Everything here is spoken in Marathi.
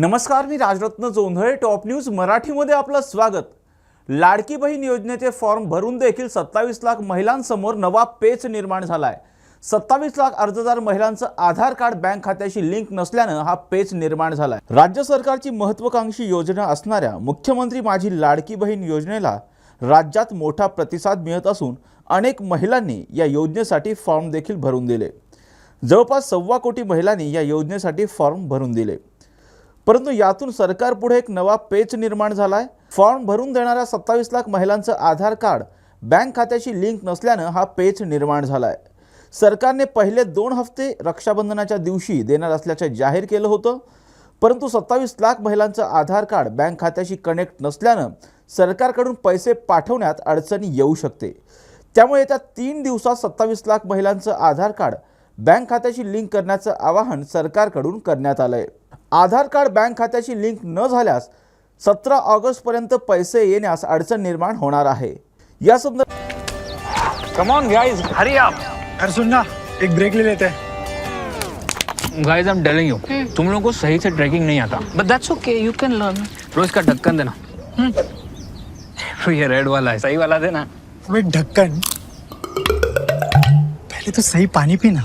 नमस्कार मी राजरत्न जोंधळे टॉप न्यूज मराठीमध्ये आपलं स्वागत. लाडकी बहीण योजनेचे फॉर्म भरून देखील सत्तावीस लाख महिलांसमोर नवा पेच निर्माण झाला आहे सत्तावीस लाख अर्जदार महिलांचं आधार कार्ड बँक खात्याशी लिंक नसल्यानं हा पेच निर्माण झाला आहे राज्य सरकारची महत्वाकांक्षी योजना असणाऱ्या मुख्यमंत्री माझी लाडकी बहीण योजनेला राज्यात मोठा प्रतिसाद मिळत असून अनेक महिलांनी या योजनेसाठी फॉर्म देखील भरून दिले. जवळपास सव्वा कोटी महिलांनी या योजनेसाठी फॉर्म भरून दिले. परंतु यातून सरकारपुढे एक नवा पेच निर्माण झाला आहे फॉर्म भरून देणाऱ्या सत्तावीस लाख महिलांचं आधार कार्ड बँक खात्याशी लिंक नसल्यानं हा पेच निर्माण झाला आहे सरकारने पहिले दोन हफ्ते रक्षाबंधनाच्या दिवशी देणार असल्याचं जाहीर केलं होतं. परंतु सत्तावीस लाख महिलांचं आधार कार्ड बँक खात्याशी कनेक्ट नसल्यानं सरकारकडून पैसे पाठवण्यात अडचणी येऊ शकते. त्यामुळे येत्या तीन दिवसात सत्तावीस लाख महिलांचं आधार कार्ड बँक खात्याशी लिंक करण्याचं आवाहन सरकारकडून करण्यात आलं आहे आधार कार्ड बँक खात्याशी लिंक न झाल्यास सतरा ऑगस्टपर्यंत पैसे येण्यास अडचण निर्माण होणार आहे. या संदर्भात come on guys hurry up अरे सुन ना एक ब्रेक ले लेते. हैं guys I am telling you तुम लोगों को सही से ट्रैकिंग नहीं आता. But that's okay, you can learn. रोज का ढक्कन देना. ये रेड वाला है. सही वाला देना. ढक्कन पहले तो सही पानी पीना.